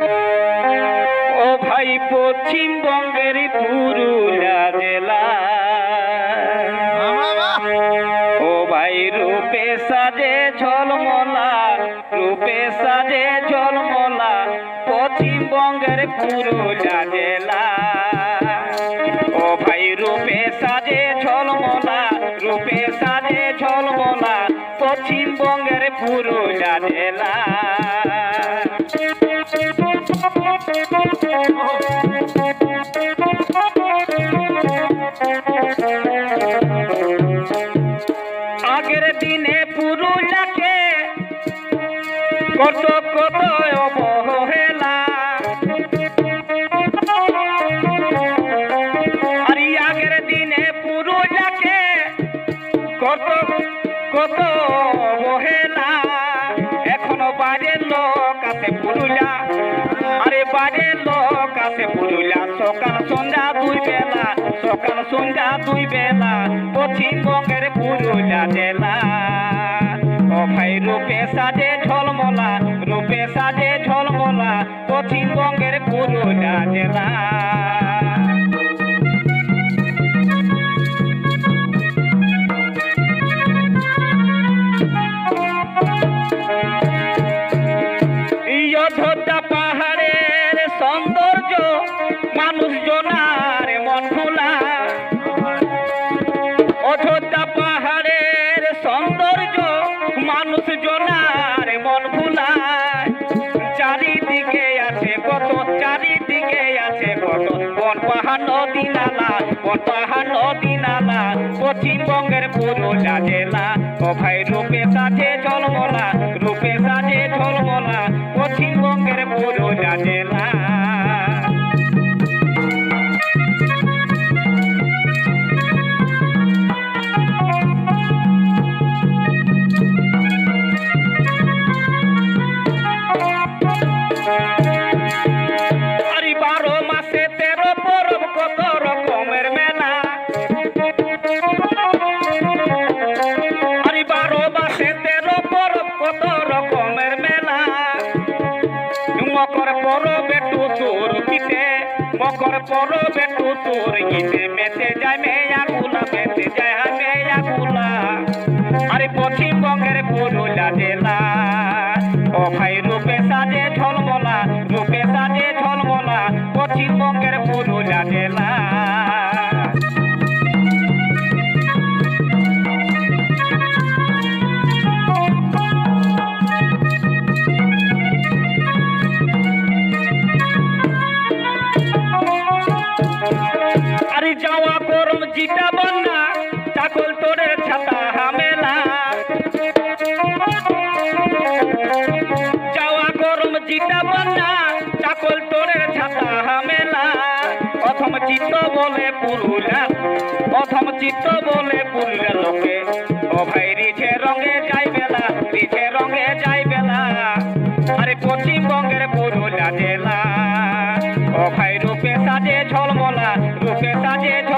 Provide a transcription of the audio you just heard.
ও ভাই পশ্চিমবঙ্গের পুরুলিয়া জেলা। ও ভাই রূপে সাজে ঝলমলা রূপে সাজে ঝলমলা পশ্চিমবঙ্গের পুরুলিয়া জেলা। ও ভাই রূপে সাজে ঝলমলা রূপে সাজে ঝলমলা পশ্চিমবঙ্গের পুরুলিয়া জেলা। আগের দিনে পুরুলিয়াকে কত কত অবহেলা। আর আগের দিনে পুরুলিয়াকে কত কত অবহেলা। এখনও বাইরের লোক আছে পুরুলিয়া আরে বাইরের লোক আছে পুরুলিয়া, সকাল সন্ধ্যা দুই বেলা, সকাল সন্ধ্যা দুই বেলা, পশ্চিমবঙ্গের পুরুলিয়া জেলা। ভাই রূপে সাজে ঝলমলা, রূপে সাজে ঝলমলা, পশ্চিমবঙ্গের পুরুলিয়া জেলা। আছে কত চারিদিকে আছে কত বন পাহাড় নদী নালা বন পাহাড় নদী নালা, পশ্চিমবঙ্গের পুরুলিয়া জেলা ও ভাই রূপে সাজে মকর পরবে তোর গীতে মকর পরবে তোর গীতে মেতে যায় মেয়া গুলা মেতে যায় মেয়া গুলা আরে পশ্চিমবঙ্গের পুরুলিয়া মাওয়া করম জিটা বন্যা চাকল তোরে ছাতা হামেলা। চাওয়া করম জিটা বন্যা চাকল তোরে ছাতা হামেলা। প্রথম চিত্ত বলে পুরুলা, প্রথম চিত্ত বলে পুরুলা লোকে। ও ভাই রিছে রঙে যাই বেলা রিছে রঙে যাই বেলা। আরে পশ্চিমবঙ্গের 我大街。